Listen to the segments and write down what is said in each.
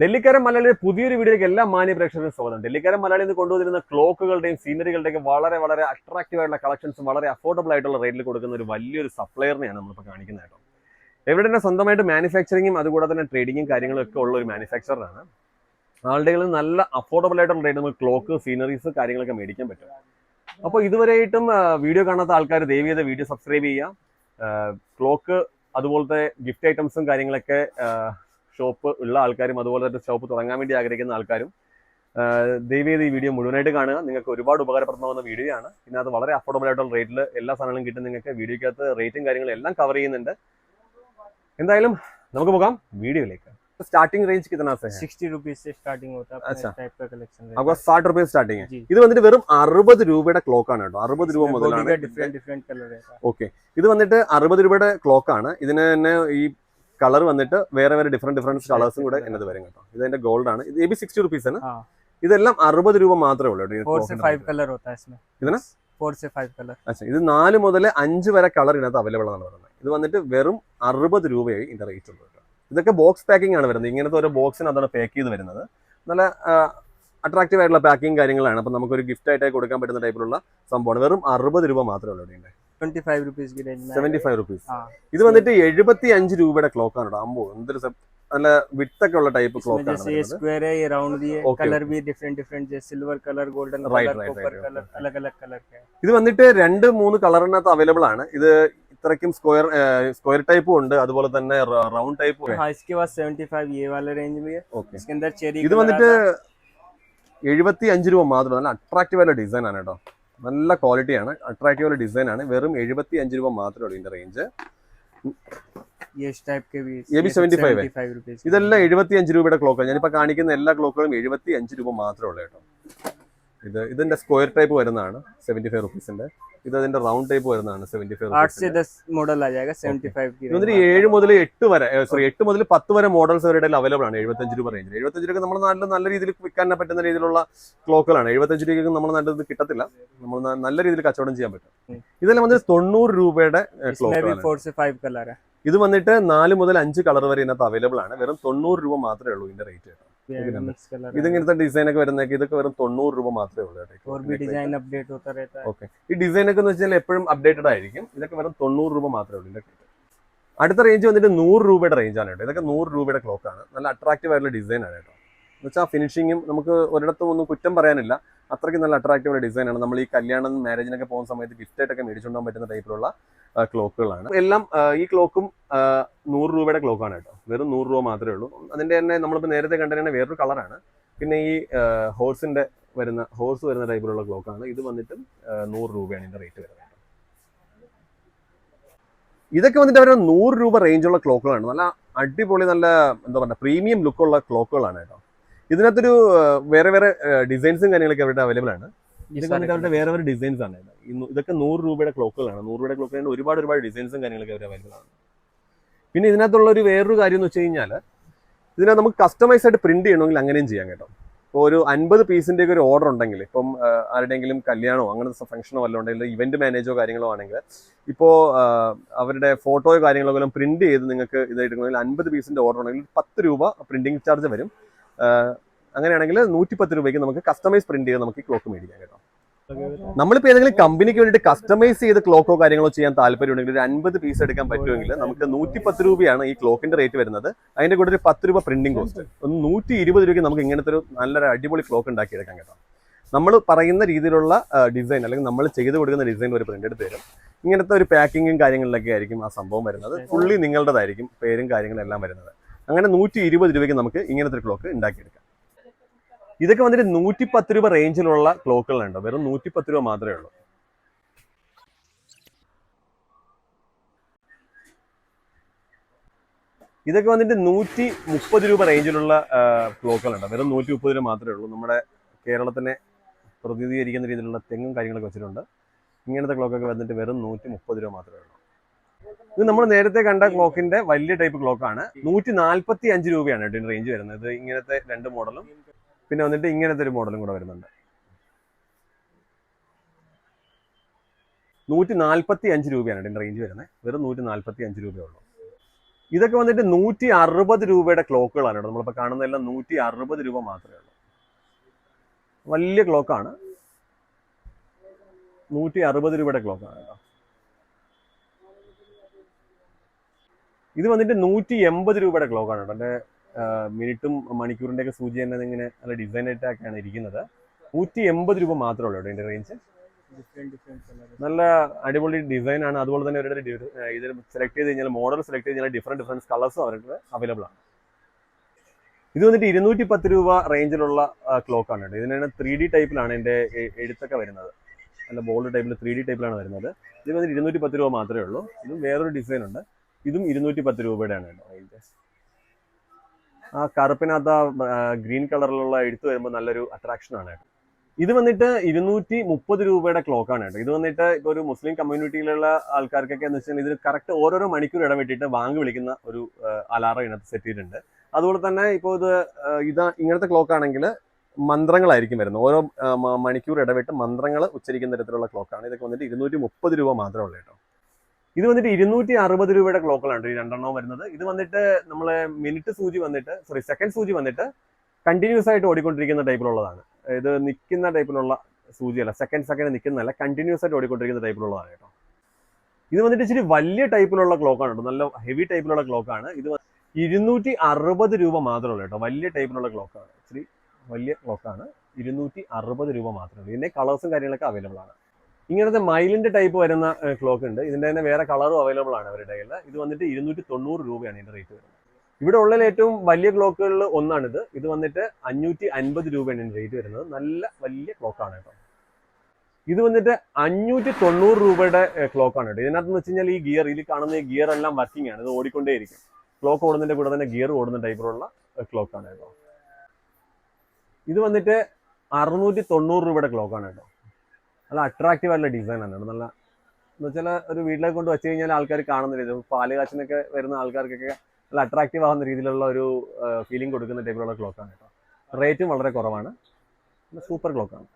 ഡൽഹിക്കാരൻ മലയാളിയുടെ പുതിയൊരു വീഡിയോയ്ക്ക് എല്ലാ മാന്യ പ്രേക്ഷകർക്കും സ്വാഗതം. ഡൽഹിക്കാരൻ മലയാളി നിന്ന് കൊണ്ടുവന്നിരുന്ന ക്ലോക്കുകളുടെയും സീനറികളുടെയും വളരെ വളരെ അട്രാക്റ്റീവ് ആയിട്ടുള്ള കളക്ഷൻസും വളരെ അഫോർഡബിൾ ആയിട്ടുള്ള റേറ്റിൽ കൊടുക്കുന്ന ഒരു വലിയൊരു സപ്ലയറിനെയാണ് നമ്മളിപ്പോൾ കാണിക്കുന്നത് കേട്ടോ. എവിടെ തന്നെ സ്വന്തമായിട്ട് മാനുഫാക്ചറിങ്ങും അതുകൂടെ തന്നെ ട്രേഡിങ്ങും കാര്യങ്ങളും ഒക്കെ ഉള്ള ഒരു മാനുഫാക്ചറാണ് ആളുടെ നല്ല അഫോർഡബിൾ ആയിട്ടുള്ള റേറ്റ് നമുക്ക് ക്ലോക്ക് സീനറീസ് കാര്യങ്ങളൊക്കെ മേടിക്കാൻ പറ്റും. അപ്പോൾ ഇതുവരെയായിട്ടും വീഡിയോ കാണാത്ത ആൾക്കാർ ദയവ് വീഡിയോ സബ്സ്ക്രൈബ് ചെയ്യുക. ക്ലോക്ക് അതുപോലത്തെ ഗിഫ്റ്റ് ഐറ്റംസും കാര്യങ്ങളൊക്കെ ഷോപ്പ് ഉള്ള ആൾക്കാരും അതുപോലെ തന്നെ ഷോപ്പ് തുടങ്ങാൻ വേണ്ടി ആഗ്രഹിക്കുന്ന ആൾക്കാരും ദയവ് ചെയ്ത് ഈ വീഡിയോ മുഴുവനായിട്ട് കാണുക നിങ്ങൾക്ക് ഒരുപാട് ഉപകാരപ്രദമാകുന്ന വീഡിയോ ആണ് ഇതിനകത്ത് വളരെ അഫോർഡബിൾ ആയിട്ടുള്ള റേറ്റിൽ എല്ലാ സാധനങ്ങളും കിട്ടും നിങ്ങൾക്ക് വീഡിയോക്കകത്ത് റേറ്റും കാര്യങ്ങളും എല്ലാം കവർ ചെയ്യുന്നുണ്ട് എന്തായാലും നമുക്ക് പോകാം വീഡിയോയിലേക്ക് സ്റ്റാർട്ടിംഗ് റേഞ്ച് कितना से है सिक्सटी रुपीज से स्टार्टिंग होता है अपना अच्छा। इस टाइप का कलेक्शन आपका साठ रुपए स्टार्टिंग है जी ഇത് വന്നിട്ട് വെറും അറുപത് രൂപയുടെ ക്ലോക്ക് ആണ് കേട്ടോ അറുപത് രൂപ മുതലാണ് डिफरेंट डिफरेंट कलर रहता है ഓക്കെ ഇത് വന്നിട്ട് അറുപത് രൂപയുടെ ക്ലോക്ക് ആണ് ഇതിന് തന്നെ ഈ കളർ വന്നിട്ട് വേറെ വേറെ ഡിഫറെന്റ് ഡിഫറെന്റ് കളേഴ്സും കൂടെ എന്നത് വരും കേട്ടോ. ഇത് എന്റെ ഗോൾഡ് ആണ്. ഇത് എ ബി സിക്സ്റ്റി റുപ്പീസ് ആണ് ഇതെല്ലാം അറുപത് രൂപ മാത്രമേ ഉള്ളൂ ഇതിന്? അച്ഛാ ഇത് നാല് മുതൽ അഞ്ച് വരെ കളർ ഇതിനകത്ത് അവൈലബിൾ ആണ് പറയുന്നത്. ഇത് വന്നിട്ട് വെറും അറുപത് രൂപയായി ഇതിന്റെ റേറ്റ് ഉള്ളൂ കേട്ടോ. ഇതൊക്കെ ബോക്സ് പാക്കിംഗ് ആണ് വരുന്നത്. ഇങ്ങനത്തെ ഓരോ അതാണ് പാക്ക് ചെയ്ത് വരുന്നത്. നല്ല അട്രാക്റ്റീവ് ആയിട്ടുള്ള പാക്കിംഗ് കാര്യങ്ങളാണ്. അപ്പൊ നമുക്ക് ഒരു ഗിഫ്റ്റ് ആയിട്ട് കൊടുക്കാൻ പറ്റുന്ന ടൈപ്പിലുള്ള സംഭവമാണ്. വെറും അറുപത് രൂപ മാത്രമേ ഉള്ളൂ ഇവിടെ ट्वेंटी फाइव रुपीज की रेंज में സെവന്റി ഫൈവ് റുപ്പീസ് हाँ ഇത് വന്നിട്ട് എഴുപത്തി അഞ്ച് രൂപയുടെ ക്ലോക്ക് ആണ് കേട്ടോ അമ്പോ എന്തൊരു സെ- നല്ല വിട്ടൊക്കെ ഉള്ള ടൈപ്പ് इसमें ക്ലോക്ക് ആണ് जैसे ये വരുന്നത്. स्क्वायर है ये राउंड भी है Okay, कलर भी डिफरेंट डिफरेंट जैसे silver colour golden Right, colour right, copper right, colour okay. अलग अलग कलर के हैं ഇത് വന്നിട്ട് രണ്ട് മൂന്ന് കളറിനകത്ത് അവൈലബിൾ ആണ് ഇത് ഇത്രയ്ക്കും സ്ക്വയർ സ്ക്വയർ ടൈപ്പും ഉണ്ട് അതുപോലെ തന്നെ റൗണ്ട് ടൈപ്പും हाँ इसके बाद सेवेंटी फाइव ये वाले रेंज में है ഓക്കെ इसके अंदर चेरी ഇത് വന്നിട്ട് എഴുപത്തി അഞ്ച് രൂപ മാത്രം നല്ല അട്രാക്റ്റീവ് ആയിട്ടുള്ള ഡിസൈൻ ആണ് കേട്ടോ നല്ല ക്വാളിറ്റിയാണ് അട്രാക്റ്റീവ് ഡിസൈൻ ആണ് വെറും എഴുപത്തി അഞ്ച് രൂപ മാത്രമേ ഉള്ളൂ ഇതിന്റെ റേഞ്ച് ഇതെല്ലാം എഴുപത്തി അഞ്ച് രൂപയുടെ ക്ലോക്കാണ് ഞാനിപ്പോ കാണിക്കുന്ന എല്ലാ ക്ലോക്കുകളും എഴുപത്തി അഞ്ച് രൂപ മാത്രമേ ഉള്ളൂ കേട്ടോ. ഇത് ഇതിന്റെ സ്ക്വയർ ടൈപ്പ് വരുന്നതാണ് സെവന്റി ഫൈവ് റുപ്പീസിന്റെ. ഇത് അതിന്റെ റൗണ്ട് ടൈപ്പ് വരുന്നതാണ് സെവന്റി ഫൈവ് മോഡൽ ഇതിന് ഏഴ് മുതൽ എട്ട് വരെ സോറി എട്ട് മുതൽ പത്ത് വരെ മോഡൽസ് അവരുടെ അവൈലബിൾ ആണ് എഴുപത്തഞ്ച് രൂപ റേഞ്ചിൽ എഴുപത്തഞ്ച് രൂപ നമ്മൾ നല്ല നല്ല രീതിയിൽ വിൽക്കാൻ പറ്റുന്ന രീതിയിലുള്ള ക്ലോക്കുകളാണ്. എഴുപത്തഞ്ച് രൂപയ്ക്ക് നമ്മൾ നല്ലത് കിട്ടത്തില്ല. നമ്മൾ നല്ല രീതിയിൽ കച്ചവടം ചെയ്യാൻ പറ്റും. ഇതെല്ലാം വന്നിട്ട് തൊണ്ണൂറ് രൂപയുടെ ഇത് വന്നിട്ട് നാല് മുതൽ അഞ്ച് കളർ വരെ ഇതിനകത്ത് അവൈലബിൾ ആണ്. വെറും തൊണ്ണൂറ് രൂപ മാത്രമേ ഉള്ളൂ ഇതിന്റെ റേറ്റ് ഇതിങ്ങനത്തെ ഡിസൈൻ ഒക്കെ വരുന്നേക്ക് ഇതൊക്കെ വെറും തൊണ്ണൂറ് രൂപ മാത്രമേ ഉള്ളൂ ഡിസൈൻ അപ്ഡേറ്റ് ഓക്കെ ഈ ഡിസൈൻ ഒക്കെ എന്ന് വെച്ചാൽ എപ്പോഴും അപ്ഡേറ്റഡ് ആയിരിക്കും. ഇതൊക്കെ വെറും തൊണ്ണൂറ് രൂപ മാത്രമേ ഉള്ളൂ അടുത്ത റേഞ്ച് വന്നിട്ട് നൂറ് രൂപയുടെ റേഞ്ചാണ് കേട്ടോ. ഇതൊക്കെ നൂറ് രൂപയുടെ ക്ലോക്കാണ് നല്ല അട്രാക്റ്റീവ് ആയിട്ടുള്ള ഡിസൈനാണ് കേട്ടോ. വെച്ചാൽ ഫിനിഷിങ്ങും നമുക്ക് ഒരിടത്തും ഒന്നും കുറ്റം പറയാനില്ല. അത്രയ്ക്ക് നല്ല അട്രാക്റ്റീവ് ഡിസൈൻ ആണ്. നമ്മൾ ഈ കല്യാണം മാരേജിനൊക്കെ പോകുന്ന സമയത്ത് ഗിഫ്റ്റ് ആയിട്ടൊക്കെ മേടിച്ചുകൊണ്ടാൻ പറ്റുന്ന ടൈപ്പിലുള്ള ക്ലോക്കുകളാണ് എല്ലാം ഈ ക്ലോക്കും നൂറ് രൂപയുടെ ക്ലോക്കാണ് കേട്ടോ. വെറും നൂറ് രൂപ മാത്രമേ ഉള്ളൂ. അതിന്റെ തന്നെ നമ്മളിപ്പോൾ നേരത്തെ കണ്ടതിന് വേറൊരു കളറാണ് പിന്നെ ഈ ഹോഴ്സിന്റെ വരുന്ന ഹോഴ്സ് വരുന്ന ടൈപ്പിലുള്ള ക്ലോക്കാണ് ഇത് വന്നിട്ടും നൂറ് രൂപയാണ് ഇതിന്റെ റേറ്റ് വരുന്നത് ഇതൊക്കെ വന്നിട്ട് അവരുടെ നൂറ് രൂപ റേഞ്ചുള്ള ക്ലോക്കുകളാണ് നല്ല അടിപൊളി നല്ല എന്താ പറയുക പ്രീമിയം ലുക്കുള്ള ക്ലോക്കുകളാണ് കേട്ടോ. ഇതിനകത്തൊരു വേറെ വേറെ ഡിസൈൻസും കാര്യങ്ങളൊക്കെ അവരുടെ അവൈലബിൾ ആണ്. ഇതൊക്കെ അവരുടെ വേറെ വേറെ ഡിസൈൻസ് ആണ്. ഇതൊക്കെ നൂറ് രൂപയുടെ ക്ലോക്കുകളാണ്. നൂറ് രൂപയുടെ ക്ലോക്കിന് ഒരുപാട് ഒരുപാട് ഡിസൈൻസും കാര്യങ്ങളൊക്കെ അവർ അവൈലബിൾ ആണ്. പിന്നെ ഇതിനകത്തുള്ള ഒരു വേറൊരു കാര്യം എന്ന് വെച്ച് കഴിഞ്ഞാൽ ഇതിനകത്ത് നമുക്ക് കസ്റ്റമൈസ് ആയിട്ട് പ്രിന്റ് ചെയ്യണമെങ്കിൽ അങ്ങനെയും ചെയ്യാം കേട്ടോ. ഇപ്പോൾ ഒരു അൻപത് പീസിന്റെ ഒക്കെ ഒരു ഓർഡർ ഉണ്ടെങ്കിൽ ഇപ്പം ആരുടെയെങ്കിലും കല്യാണമോ അങ്ങനത്തെ ഫംഗ്ഷനോ വല്ല ഉണ്ടെങ്കിൽ ഇവന്റ് മാനേജോ കാര്യങ്ങളോ ആണെങ്കിൽ ഇപ്പോൾ അവരുടെ ഫോട്ടോയോ കാര്യങ്ങളോ എല്ലാം പ്രിന്റ് ചെയ്ത് നിങ്ങൾക്ക് ഇതായിട്ട് അൻപത് പീസിന്റെ ഓർഡർ ഉണ്ടെങ്കിൽ പത്ത് രൂപ പ്രിന്റിംഗ് ചാർജ് വരും. അങ്ങനെയാണെങ്കിൽ നൂറ്റിപ്പത്ത് രൂപയ്ക്ക് നമുക്ക് കസ്റ്റമൈസ് പ്രിന്റ് ചെയ്ത് നമുക്ക് ക്ലോക്ക് മേടിക്കാം കേട്ടോ. നമ്മളിപ്പോ ഏതെങ്കിലും കമ്പനിക്ക് വേണ്ടിയിട്ട് കസ്റ്റമൈസ് ചെയ്ത് ക്ലോക്കോ കാര്യങ്ങളോ ചെയ്യാൻ താല്പര്യമുണ്ടെങ്കിൽ ഒരു അൻപത് പീസ് എടുക്കാൻ പറ്റുമെങ്കിൽ നമുക്ക് നൂറ്റിപ്പത്ത് രൂപയാണ് ഈ ക്ലോക്കിന്റെ റേറ്റ് വരുന്നത്. അതിന്റെ കൂടെ ഒരു പത്ത് രൂപ പ്രിന്റിംഗ് കോസ്റ്റ് ഒന്ന് നൂറ്റി ഇരുപത് രൂപയ്ക്ക് നമുക്ക് ഇങ്ങനത്തെ ഒരു നല്ലൊരു അടിപൊളി ക്ലോക്ക് ഉണ്ടാക്കിയെടുക്കാം കേട്ടോ. നമ്മൾ പറയുന്ന രീതിയിലുള്ള ഡിസൈൻ അല്ലെങ്കിൽ നമ്മൾ ചെയ്ത് കൊടുക്കുന്ന ഡിസൈൻ ഒരു പ്രിന്റ് എടുത്ത് തരും. ഇങ്ങനത്തെ ഒരു പാക്കിങ്ങും കാര്യങ്ങളിലൊക്കെ ആയിരിക്കും ആ സംഭവം വരുന്നത്. ഫുള്ളി നിങ്ങളുടേതായിരിക്കും പേരും കാര്യങ്ങളും എല്ലാം വരുന്നത്. അങ്ങനെ നൂറ്റി ഇരുപത് രൂപയ്ക്ക് നമുക്ക് ഇങ്ങനത്തെ ഒരു ക്ലോക്ക് ഉണ്ടാക്കിയെടുക്കാം. ഇതൊക്കെ വന്നിട്ട് നൂറ്റി പത്ത് രൂപ റേഞ്ചിലുള്ള ക്ലോക്കുകളുണ്ട് വെറും നൂറ്റി പത്ത് രൂപ മാത്രമേ ഉള്ളൂ. ഇതൊക്കെ വന്നിട്ട് നൂറ്റി മുപ്പത് രൂപ റേഞ്ചിലുള്ള ക്ലോക്കുകളുണ്ട് വെറും നൂറ്റി മുപ്പത് രൂപ മാത്രമേ ഉള്ളൂ. നമ്മുടെ കേരളത്തിനെ പ്രതിനിധീകരിക്കുന്ന രീതിയിലുള്ള തെങ്ങും കാര്യങ്ങളൊക്കെ വെച്ചിട്ടുണ്ട്. ഇങ്ങനത്തെ ക്ലോക്കൊക്കെ വന്നിട്ട് വെറും നൂറ്റി മുപ്പത് രൂപ മാത്രമേ ഉള്ളൂ. ഇത് നമ്മൾ നേരത്തെ കണ്ട ക്ലോക്കിന്റെ വലിയ ടൈപ്പ് ക്ലോക്കാണ് നൂറ്റി നാൽപ്പത്തി അഞ്ച് രൂപയാണ് ഇതിന്റെ റേഞ്ച് വരുന്നത്. ഇത് ഇങ്ങനത്തെ രണ്ട് മോഡലും. പിന്നെ വന്നിട്ട് ഇങ്ങനത്തെ ഒരു മോഡലും കൂടെ വരുന്നുണ്ട്. നൂറ്റി നാൽപ്പത്തി അഞ്ച് രൂപയാണ് ഇതിന്റെ റേഞ്ച് വരുന്നത്. വെറും നൂറ്റി നാൽപ്പത്തി അഞ്ച് രൂപയേ ഉള്ളൂ. ഇതൊക്കെ വന്നിട്ട് നൂറ്റി അറുപത് രൂപയുടെ ക്ലോക്കുകളാണ് കേട്ടോ. നമ്മളിപ്പോൾ കാണുന്നതെല്ലാം നൂറ്റി അറുപത് രൂപ മാത്രമേ ഉള്ളൂ. വലിയ ക്ലോക്കാണ്. നൂറ്റി അറുപത് രൂപയുടെ ക്ലോക്കാണ് കേട്ടോ. ഇത് വന്നിട്ട് നൂറ്റി എൺപത് രൂപയുടെ ക്ലോക്കാണ് ആണ് എന്റെ മിനിറ്റും മണിക്കൂറിന്റെ ഒക്കെ സൂചി തന്നെ ഇങ്ങനെ നല്ല ഡിസൈൻ ആയിട്ടൊക്കെയാണ് ഇരിക്കുന്നത്. നൂറ്റി എൺപത് രൂപ മാത്രമേ ഉള്ളൂ ഇതിന്റെ റേഞ്ച് നല്ല അടിപൊളി ഡിസൈൻ ആണ്. അതുപോലെ തന്നെ അവരുടെ ഇത് സെലക്ട് ചെയ്ത് കഴിഞ്ഞാൽ മോഡൽ സെലക്ട് ചെയ്ത് കഴിഞ്ഞാൽ ഡിഫറെന്റ് ഡിഫറെന്റ് കളേഴ്സും അവരുടെ അവൈലബിൾ ആണ്. ഇത് വന്നിട്ട് ഇരുന്നൂറ്റി പത്ത് രൂപ റേഞ്ചിലുള്ള ക്ലോക്കാണ് കേട്ടോ. ഇതിനാണ് ത്രീ ഡി ടൈപ്പിലാണ് എന്റെ എഴുത്തൊക്കെ വരുന്നത്. അല്ല ബോൾഡ് ടൈപ്പിൽ ത്രീ ഡി ടൈപ്പിലാണ് വരുന്നത്. ഇത് വന്നിട്ട് ഇരുന്നൂറ്റി പത്ത് രൂപ മാത്രമേ ഉള്ളൂ. ഇതും വേറൊരു ഡിസൈൻ ഉണ്ട്. ഇതും ഇരുന്നൂറ്റി പത്ത് രൂപയുടെയാണ് കേട്ടോ. ആ കറുപ്പിനകത്ത് ആ ഗ്രീൻ കളറിലുള്ള എഴുത്ത് വരുമ്പോൾ നല്ലൊരു അട്രാക്ഷൻ ആണ് കേട്ടോ. ഇത് വന്നിട്ട് ഇരുന്നൂറ്റി മുപ്പത് രൂപയുടെ ക്ലോക്കാണ് കേട്ടോ. ഇത് വന്നിട്ട് ഇപ്പോൾ ഒരു മുസ്ലിം കമ്മ്യൂണിറ്റിയിലുള്ള ആൾക്കാർക്കൊക്കെ എന്ന് വെച്ചാൽ ഇതിന് കറക്റ്റ് ഓരോരോ മണിക്കൂർ ഇടവിട്ടിട്ട് വാങ്ങി വിളിക്കുന്ന ഒരു അലാറം ഇതിനകത്ത് സെറ്റ് ചെയ്തിട്ടുണ്ട്. അതുപോലെ തന്നെ ഇപ്പോൾ ഇത് ഇതാ ഇങ്ങനത്തെ ക്ലോക്ക് ആണെങ്കിൽ മന്ത്രങ്ങളായിരിക്കും വരുന്നത്. ഓരോ മണിക്കൂർ ഇടവിട്ട് മന്ത്രങ്ങൾ ഉച്ചരിക്കുന്ന തരത്തിലുള്ള ക്ലോക്കാണ് ഇതൊക്കെ വന്നിട്ട് ഇരുന്നൂറ്റി മുപ്പത് രൂപ മാത്രമേ ഉള്ളൂ കേട്ടോ. ഇത് വന്നിട്ട് ഇരുന്നൂറ്റി അറുപത് രൂപയുടെ ക്ലോക്കുകളാണ് ഈ രണ്ടെണ്ണം വരുന്നത്. ഇത് വന്നിട്ട് നമ്മളെ മിനിറ്റ് സൂചി വന്നിട്ട് സോറി സെക്കൻഡ് സൂചി വന്നിട്ട് കണ്ടിന്യൂസ് ആയിട്ട് ഓടിക്കൊണ്ടിരിക്കുന്ന ടൈപ്പിലുള്ളതാണ്. ഇത് നിൽക്കുന്ന ടൈപ്പിലുള്ള സൂചിയല്ല സെക്കൻഡ് സെക്കൻഡ് നിൽക്കുന്നതല്ല കണ്ടിന്യൂസ് ആയിട്ട് ഓടിക്കൊണ്ടിരിക്കുന്ന ടൈപ്പിലുള്ളതാണ് കേട്ടോ. ഇത് വന്നിട്ട് ഇച്ചിരി വലിയ ടൈപ്പിലുള്ള ക്ലോക്കാണ് കേട്ടോ. നല്ല ഹെവി ടൈപ്പിലുള്ള ക്ലോക്കാണ്. ഇത് ഇരുന്നൂറ്റി അറുപത് രൂപ മാത്രമേ ഉള്ളൂ കേട്ടോ. വലിയ ടൈപ്പിലുള്ള ക്ലോക്കാണ്. ഇച്ചിരി വലിയ ക്ലോക്കാണ്. ഇരുന്നൂറ്റി അറുപത് രൂപ മാത്രമേ ഉള്ളൂ. ഇതിന്റെ കളേഴ്സും കാര്യങ്ങളൊക്കെ അവൈലബിൾ ആണ്. ഇങ്ങനത്തെ മൈലിന്റെ ടൈപ്പ് വരുന്ന ക്ലോക്ക് ഉണ്ട്. ഇതിന്റെ തന്നെ വേറെ കളറും അവൈലബിൾ ആണ് അവരുടെ കയ്യിൽ ഇത് വന്നിട്ട് ഇരുന്നൂറ്റി തൊണ്ണൂറ് രൂപയാണ് ഇതിന്റെ റേറ്റ് വരുന്നത്. ഇവിടെ ഉള്ളതിൽ ഏറ്റവും വലിയ ക്ലോക്കുകളിൽ ഒന്നാണിത്. ഇത് വന്നിട്ട് അഞ്ഞൂറ്റി അൻപത് രൂപയാണ് ഇതിന്റെ റേറ്റ് വരുന്നത്. നല്ല വലിയ ക്ലോക്കാണ് കേട്ടോ. ഇത് വന്നിട്ട് അഞ്ഞൂറ്റി തൊണ്ണൂറ് രൂപയുടെ ക്ലോക്കാണ് കേട്ടോ. ഇതിനകത്ത് വെച്ച് കഴിഞ്ഞാൽ ഈ ഗിയർ ഇതിൽ കാണുന്ന ഈ ഗിയർ എല്ലാം വർക്കിംഗ് ആണ്. ഇത് ഓടിക്കൊണ്ടേയിരിക്കും. ക്ലോക്ക് ഓടുന്നതിന്റെ കൂടെ തന്നെ ഗിയർ ഓടുന്ന ടൈപ്പിലുള്ള ക്ലോക്ക് ആണ് കേട്ടോ. ഇത് വന്നിട്ട് അറുന്നൂറ്റി തൊണ്ണൂറ് രൂപയുടെ ക്ലോക്കാണ് കേട്ടോ. നല്ല അട്രാക്റ്റീവ് ആയിട്ടുള്ള ഡിസൈൻ ആണ് നല്ല എന്ന് വെച്ചാൽ ഒരു വീട്ടിലേക്ക് കൊണ്ട് വെച്ച് കഴിഞ്ഞാൽ ആൾക്കാർ കാണുന്ന രീതി പാൽ കാച്ചിനൊക്കെ വരുന്ന ആൾക്കാർക്കൊക്കെ നല്ല അട്രാക്റ്റീവ് ആവുന്ന രീതിയിലുള്ള ഒരു ഫീലിംഗ് കൊടുക്കുന്ന ടൈപ്പിലുള്ള ക്ലോക്ക് ആണ് കേട്ടോ. റേറ്റും വളരെ കുറവാണ്. സൂപ്പർ ക്ലോക്ക് ആണ്.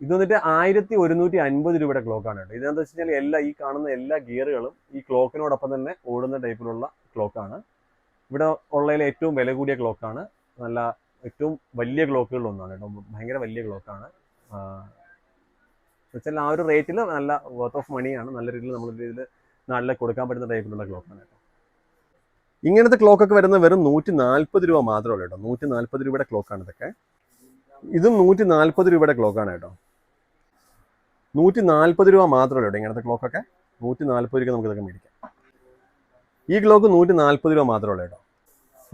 ഇത് വന്നിട്ട് ആയിരത്തി ഒരുന്നൂറ്റി അൻപത് രൂപയുടെ ക്ലോക്ക് ആണ് കേട്ടോ. ഇതെന്താ വെച്ച് കഴിഞ്ഞാൽ എല്ലാ ഈ കാണുന്ന എല്ലാ ഗിയറുകളും ഈ ക്ലോക്കിനോടൊപ്പം തന്നെ ഓടുന്ന ടൈപ്പിലുള്ള ക്ലോക്ക് ആണ്. ഇവിടെ ഉള്ളതിൽ ഏറ്റവും വില കൂടിയ ക്ലോക്കാണ് നല്ല ഏറ്റവും വലിയ ക്ലോക്കുകളിൽ ഒന്നാണ് കേട്ടോ. ഭയങ്കര വലിയ ക്ലോക്കാണ് വെച്ചാൽ ആ ഒരു റേറ്റിൽ നല്ല വർത്ത് ഓഫ് മണിയാണ് നല്ല രീതിയിൽ നമ്മൾ രീതിയിൽ നാട്ടിലേക്ക് കൊടുക്കാൻ പറ്റുന്ന ടൈപ്പിലുള്ള ക്ലോക്കാണ് കേട്ടോ. ഇങ്ങനത്തെ ക്ലോക്കൊക്കെ വരുന്ന വെറും നൂറ്റി നാൽപ്പത് രൂപ മാത്രമേ ഉള്ളൂ കേട്ടോ. നൂറ്റി നാൽപ്പത് രൂപയുടെ ക്ലോക്കാണ് ഇതൊക്കെ. ഇതും നൂറ്റി നാൽപ്പത് രൂപയുടെ ക്ലോക്കാണ് കേട്ടോ. നൂറ്റി നാൽപ്പത് രൂപ മാത്രമേ ഉള്ളൂ ഇങ്ങനത്തെ ക്ലോക്കൊക്കെ നൂറ്റി നാൽപ്പത് രൂപ നമുക്ക് ഇതൊക്കെ മേടിക്കാം. ഈ ക്ലോക്ക് നൂറ്റി നാൽപ്പത് രൂപ മാത്രമേ ഉള്ളൂ കേട്ടോ.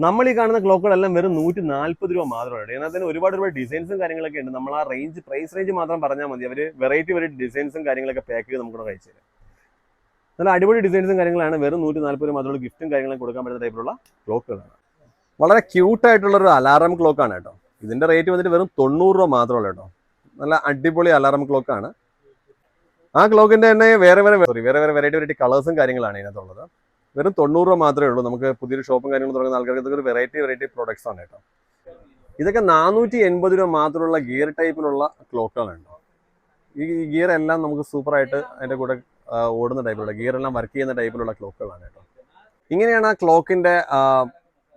നമ്മൾ ഈ കാണുന്ന ക്ലോക്കുകളെല്ലാം വെറും നൂറ്റി നാൽപ്പത് രൂപ മാത്രമേ ഉള്ളൂ. തന്നെ ഒരുപാട് ഒരുപാട് ഡിസൈൻസും കാര്യങ്ങളൊക്കെ ഉണ്ട്. നമ്മൾ ആ റേഞ്ച് പ്രൈസ് റേഞ്ച് മാത്രം പറഞ്ഞാൽ മതി. അവർ വെറൈറ്റി വെറൈറ്റി ഡിസൈൻസും കാര്യങ്ങളൊക്കെ പാക്ക് ചെയ്ത് നമുക്ക് കഴിച്ചു തരും. നല്ല അടിപൊളി ഡിസൈൻസും കാര്യങ്ങളാണ്. വെറും നൂറ്റി നാൽപ്പത് രൂപ മാത്രമുള്ള ഗിഫ്റ്റും കാര്യങ്ങളും കൊടുക്കാൻ പറ്റുന്ന ടൈപ്പിലുള്ള ക്ലോക്കുകളാണ്. വളരെ ക്യൂട്ട് ആയിട്ടുള്ള ഒരു അലാറം ക്ലോക്കാണ് കേട്ടോ. ഇതിന്റെ റേറ്റ് വന്നിട്ട് വെറും തൊണ്ണൂറ് രൂപ മാത്രമേ ഉള്ളൂ കേട്ടോ. നല്ല അടിപൊളി അലാറം ക്ലോക്കാണ് ആ ക്ലോക്കിന്റെ തന്നെ വേറെ വേറെ സോറി വേറെ വേറെ വെറൈറ്റി വെറൈറ്റി കളേഴ്സും കാര്യങ്ങളാണ് ഇതിനകത്തുള്ളത്. വെറും തൊണ്ണൂറ് രൂപ മാത്രമേ ഉള്ളൂ. നമുക്ക് പുതിയൊരു ഷോപ്പും കാര്യങ്ങളും തുടങ്ങുന്ന ആൾക്കാർക്ക് ഇതൊക്കെ ഒരു വെറൈറ്റി വെറൈറ്റി പ്രോഡക്ട്സ് ആണ് കേട്ടോ. ഇതൊക്കെ നാനൂറ്റി എൺപത് രൂപ മാത്രമുള്ള ഗിയർ ടൈപ്പിലുള്ള ക്ലോക്കുകളുണ്ട് ഈ ഗിയർ എല്ലാം നമുക്ക് സൂപ്പറായിട്ട് അതിന്റെ കൂടെ ഓടുന്ന ടൈപ്പിലുള്ള ഗിയർ എല്ലാം വർക്ക് ചെയ്യുന്ന ടൈപ്പിലുള്ള ക്ലോക്കുകളാണ് കേട്ടോ. ഇങ്ങനെയാണ് ആ ക്ലോക്കിന്റെ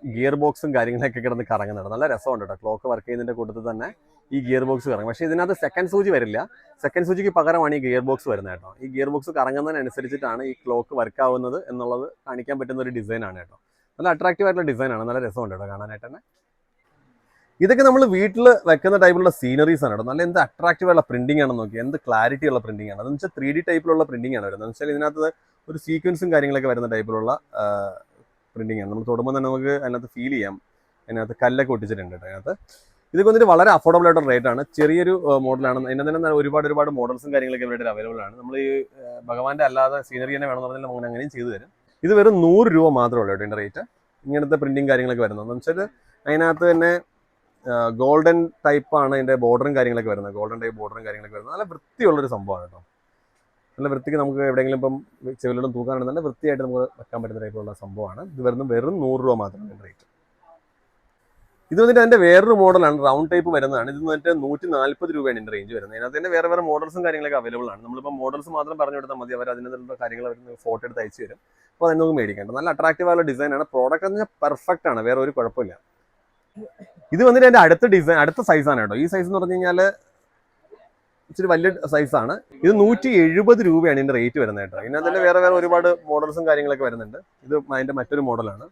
ഗിയർ ബോക്സും കാര്യങ്ങളൊക്കെ കിടന്ന് കറങ്ങുന്നത്. നല്ല രസമുണ്ട് കേട്ടോ. ക്ലോക്ക് വർക്ക് ചെയ്യുന്നതിന്റെ കൂട്ടത്തിൽ തന്നെ ഈ ഗിയർ ബോക്സ് കറങ്ങും. പക്ഷേ ഇതിനകത്ത് സെക്കൻഡ് സൂചി വരില്ല. സെക്കൻഡ് സൂചിക്ക് പകരമാണ് ഈ ഗിയർ ബോക്സ് വരുന്നത് കേട്ടോ. ഈ ഗിയർ ബോക്സ് കറങ്ങുന്നതിനനുസരിച്ചിട്ടാണ് ഈ ക്ലോക്ക് വർക്ക് ആവുന്നത് എന്നുള്ളത് കാണിക്കാൻ പറ്റുന്ന ഒരു ഡിസൈൻ ആണ് കേട്ടോ. നല്ല അട്രാക്റ്റീവ് ആയിട്ടുള്ള ഡിസൈൻ ആണ്. നല്ല രസമുണ്ട് കേട്ടോ കാണാനായിട്ട് തന്നെ. ഇതൊക്കെ നമ്മൾ വീട്ടിൽ വെക്കുന്ന ടൈപ്പിലുള്ള സീനറീസ് ആണ് കേട്ടോ. നല്ല എന്ത് അട്രാക്റ്റീവ് ആയിട്ടുള്ള പ്രിന്റിംഗ് ആണെന്ന് നോക്കി എന്ത് ക്ലാരിറ്റി ഉള്ള പ്രിന്റിംഗ് ആണ്. അതെന്ന് വെച്ചാൽ ത്രീ ഡി ടൈപ്പിലുള്ള പ്രിന്റിംഗ് ആണ് വരുന്നത്. എന്ന് വെച്ചാൽ ഇതിനകത്ത് ഒരു സീക്വൻസും കാര്യങ്ങളൊക്കെ വരുന്ന ടൈപ്പിലുള്ള പ്രിന്റിംഗ് ആണ്. നമ്മൾ തൊടുമ്പോൾ തന്നെ നമുക്ക് അതിനകത്ത് ഫീൽ ചെയ്യാം. അതിനകത്ത് കല്ലൊക്കെ ഒട്ടിച്ചിട്ടുണ്ട് കേട്ടോ. അതിനകത്ത് ഇതൊക്കെ വന്നിട്ട് വളരെ അഫോർഡബിൾ ആയിട്ടുള്ള റേറ്റ് ആണ്. ചെറിയൊരു മോഡലാണ് അതിന്റെ തന്നെ ഒരുപാട് ഒരുപാട് മോഡൽസും കാര്യങ്ങളൊക്കെ ഇവിടെ അവൈലബിൾ ആണ്. നമ്മൾ ഈ ഭഗവാന്റെ അല്ലാതെ സീനറി തന്നെ വേണമെന്ന് പറഞ്ഞാൽ നമുക്ക് അങ്ങനെയും ചെയ്തു തരും. ഇത് വെറും നൂറ് രൂപ മാത്രമേ ഉള്ളൂ ഇതിന്റെ റേറ്റ് ഇങ്ങനത്തെ പ്രിന്റിങ് കാര്യങ്ങളൊക്കെ വരുന്നത്. എന്ന് വെച്ചാൽ അതിനകത്ത് തന്നെ ഗോൾഡൻ ടൈപ്പ് ആണ് അതിന്റെ ബോർഡറും കാര്യങ്ങളൊക്കെ വരുന്നത്. ഗോൾഡൻ ടൈപ്പ് ബോർഡറും കാര്യങ്ങളൊക്കെ വരുന്നത്. നല്ല വൃത്തിയുള്ളൊരു സംഭവമാണ് കേട്ടോ. നല്ല വൃത്തിക്ക് നമുക്ക് എവിടെയെങ്കിലും ഇപ്പം ചെവിലും തൂക്കാനുണ്ടെന്നുണ്ടെങ്കിൽ വൃത്തിയായിട്ട് നമുക്ക് വെക്കാൻ പറ്റുന്ന ടൈപ്പിലുള്ള സംഭവമാണ്. ഇത് വരുന്നത് വെറും നൂറ് രൂപ മാത്രമാണ് റേറ്റ് ഇത് വന്നിട്ട് അതിന്റെ വേറൊരു മോഡലാണ് റൗണ്ട് ടൈപ്പ് വരുന്നതാണ്. ഇത് വന്നിട്ട് നൂറ്റി നാല്പത് രൂപയാണ് ഇതിന്റെ റേഞ്ച് വരുന്നത്. അതിനകത്ത് തന്നെ വേറെ വേറെ മോഡൽസും കാര്യങ്ങളൊക്കെ അവൈലബിൾ ആണ്. നമ്മളിപ്പോൾ മോഡൽസ് മാത്രം പറഞ്ഞു കൊടുത്താൽ മതി. അവർ അതിനുള്ള കാര്യങ്ങൾ അവർ ഫോട്ടോ എടുത്ത് അയച്ചു തരും. അപ്പോൾ അതിന് നമുക്ക് മേടിക്കേണ്ട നല്ല അട്രാക്റ്റീവ് ആയുള്ള ഡിസൈനാണ് പ്രോഡക്റ്റ് എന്ന് വെച്ചാൽ പെർഫെക്റ്റ് ആണ്. വേറെ ഒരു കുഴപ്പമില്ല. ഇത് വന്നിട്ട് അതിന്റെ അടുത്ത ഡിസൈൻ അടുത്ത സൈസാണ് കേട്ടോ. ഈ സൈസ് എന്ന് പറഞ്ഞു കഴിഞ്ഞാൽ ഇച്ചിരി വലിയ സൈസാണ് ഇത് നൂറ്റി എഴുപത് രൂപയാണ് ഇതിന്റെ റേറ്റ് വരുന്നത് കേട്ടോ. ഇതിനകത്ത് തന്നെ വേറെ വേറെ ഒരുപാട് മോഡൽസും കാര്യങ്ങളൊക്കെ വരുന്നുണ്ട്. ഇത് അതിന്റെ മറ്റൊരു മോഡലാണ്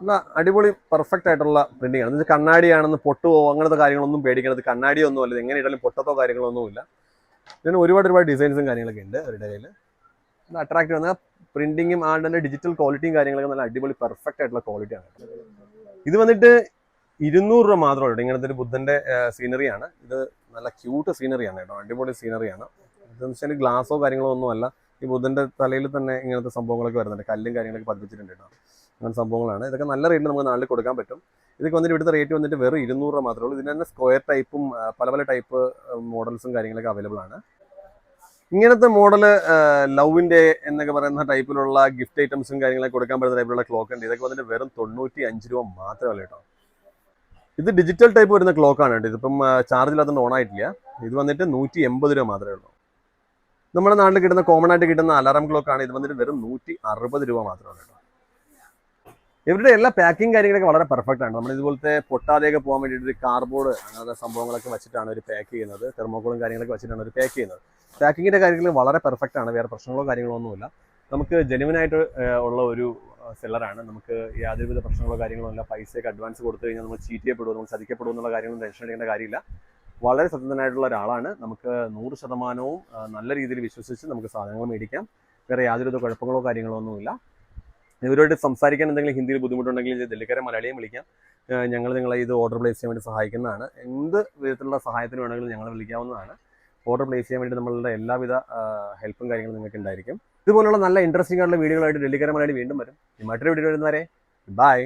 നല്ല അടിപൊളി പെർഫെക്റ്റ് ആയിട്ടുള്ള പ്രിന്റിംഗ് ആണ്. ഇത് കണ്ണാടിയാണെന്ന് പൊട്ടുവോ അങ്ങനത്തെ കാര്യങ്ങളൊന്നും പേടിക്കണത് കണ്ണാടിയൊന്നും അല്ല എങ്ങനെ ഇടാലും പൊട്ടത്തോ കാര്യങ്ങളൊന്നും ഇല്ല ഇതിന് ഒരുപാട് ഒരുപാട് ഡിസൈൻസും കാര്യങ്ങളൊക്കെ ഉണ്ട് അവരുടെ കയ്യിൽ അട്രാക്റ്റീവ് ആണ് പ്രിന്റിങ്ങും ആണ്ട് ഡിജിറ്റൽ ക്വാളിറ്റിയും കാര്യങ്ങളൊക്കെ നല്ല അടിപൊളി പെർഫെക്റ്റ് ആയിട്ടുള്ള ക്വാളിറ്റിയാണ് ഇത് വന്നിട്ട് ഇരുന്നൂറ് രൂപ മാത്രമേ ഉള്ളൂ. ഇങ്ങനത്തെ ഒരു ബുദ്ധന്റെ സീനറിയാണ് ഇത് നല്ല ക്യൂട്ട് സീനറിയാണ് കേട്ടോ. അടിപൊളി സീനറിയാണ് ഇതെന്ന് വെച്ചാൽ ഗ്ലാസോ കാര്യങ്ങളോ ഒന്നും അല്ല ഈ ബുദ്ധന്റെ തലയിൽ തന്നെ ഇങ്ങനത്തെ സംഭവങ്ങളൊക്കെ വരുന്നുണ്ട്. കല്ലും കാര്യങ്ങളൊക്കെ പതിപ്പിച്ചിട്ടുണ്ട് കേട്ടോ. അങ്ങനെ സംഭവങ്ങളാണ്. ഇതൊക്കെ നല്ല റേറ്റിൽ നമുക്ക് നാട്ടിൽ കൊടുക്കാൻ പറ്റും. ഇതൊക്കെ വന്നിട്ട് ഇവിടുത്തെ റേറ്റ് വന്നിട്ട് വെറും ഇരുന്നൂറ് രൂപ മാത്രമേ ഉള്ളൂ. ഇതിന് തന്നെ സ്ക്വയർ ടൈപ്പും പല പല ടൈപ്പ് മോഡൽസും കാര്യങ്ങളൊക്കെ അവൈലബിൾ ആണ്. ഇങ്ങനത്തെ മോഡൽ ലവിന്റെ എന്നൊക്കെ പറയുന്ന ടൈപ്പിലുള്ള ഗിഫ്റ്റ് ഐറ്റംസും കാര്യങ്ങളൊക്കെ കൊടുക്കാൻ പറ്റുന്ന ടൈപ്പിലുള്ള ക്ലോക്ക് ഉണ്ട്. ഇതൊക്കെ വന്നിട്ട് വെറും തൊണ്ണൂറ്റി അഞ്ച് രൂപ മാത്രമല്ല കേട്ടോ. ഇത് ഡിജിറ്റൽ ടൈപ്പ് വരുന്ന ക്ലോക്ക് ആണ് കേട്ടോ. ഇതിപ്പം ചാർജ് ഇല്ലാത്തതുകൊണ്ട് ഓൺ ആയിട്ടില്ല. ഇത് വന്നിട്ട് നൂറ്റി എൺപത് രൂപ മാത്രമേ ഉള്ളൂ. നമ്മുടെ നാട്ടിൽ കിട്ടുന്ന കോമൺ ആയിട്ട് കിട്ടുന്ന അലാറം ക്ലോക്ക് ആണ്. ഇത് വന്നിട്ട് വെറും നൂറ്റി അറുപത് രൂപ മാത്രമേ കേട്ടോ. ഇവരുടെ എല്ലാ പാക്കിംഗ് കാര്യങ്ങളൊക്കെ വളരെ പെർഫെക്റ്റ് ആണ്. നമ്മൾ ഇതുപോലത്തെ പൊട്ടാതെയൊക്കെ പോകാൻ വേണ്ടിയിട്ട് ഒരു കാർബോർഡ് അങ്ങനത്തെ സംഭവങ്ങളൊക്കെ വെച്ചിട്ടാണ് ഒരു പാക്ക് ചെയ്യുന്നത്. തെർമോക്കോളും കാര്യങ്ങളൊക്കെ വെച്ചിട്ടാണ് ഒരു പാക്ക് ചെയ്യുന്നത്. പാക്കിങ്ങിന്റെ കാര്യങ്ങൾ വളരെ പെർഫെക്റ്റ് ആണ്. വേറെ പ്രശ്നങ്ങളോ കാര്യങ്ങളോ ഒന്നുമില്ല. നമുക്ക് ജെനുവിനായിട്ട് ഉള്ള ഒരു സെല്ലറാണ് നമുക്ക് യാതൊരുവിധ പ്രശ്നങ്ങളോ കാര്യങ്ങളോ ഇല്ല പൈസയൊക്കെ അഡ്വാൻസ് കൊടുത്തു കഴിഞ്ഞാൽ നമ്മൾ ചീറ്റ് ചെയ്യപ്പെടുമോ നമ്മൾ ചതിക്കപ്പെടുമോ എന്നുള്ള കാര്യങ്ങളും ടെൻഷൻ അടിക്കേണ്ട കാര്യമില്ല. വളരെ സത്യസന്ധനായിട്ടുള്ള ഒരാളാണ്. നമുക്ക് നൂറ് ശതമാനവും നല്ല രീതിയിൽ വിശ്വസിച്ച് നമുക്ക് സാധനങ്ങൾ മേടിക്കാം. വേറെ യാതൊരുവിധ കുഴപ്പങ്ങളോ കാര്യങ്ങളോ ഒന്നുമില്ല. ഇവരോട് സംസാരിക്കാൻ എന്തെങ്കിലും ഹിന്ദിയിൽ ബുദ്ധിമുട്ടുണ്ടെങ്കിൽ ദില്ലിക്കാരെ മലയാളിയും വിളിക്കാം. ഞങ്ങൾ നിങ്ങളെ ഇത് ഓർഡർ പ്ലേസ് ചെയ്യാൻ വേണ്ടി സഹായിക്കുന്നതാണ്. എന്ത് വിധത്തിലുള്ള സഹായത്തിന് വേണമെങ്കിലും ഞങ്ങൾ വിളിക്കാവുന്നതാണ്. ഓർഡർ പ്ലേസ് ചെയ്യാൻ വേണ്ടി നമ്മളുടെ എല്ലാവിധ ഹെൽപ്പും കാര്യങ്ങളും നിങ്ങൾക്ക് ഉണ്ടായിരിക്കും. ഇതുപോലുള്ള നല്ല ഇൻട്രസ്റ്റിംഗ് ആയിട്ടുള്ള വീഡിയോകളായിട്ട് ഡെല്ലിക്കാരെ മലയാളി വീണ്ടും വരും. മറ്റൊരു വീഡിയോ വരുന്നവരെ ബൈ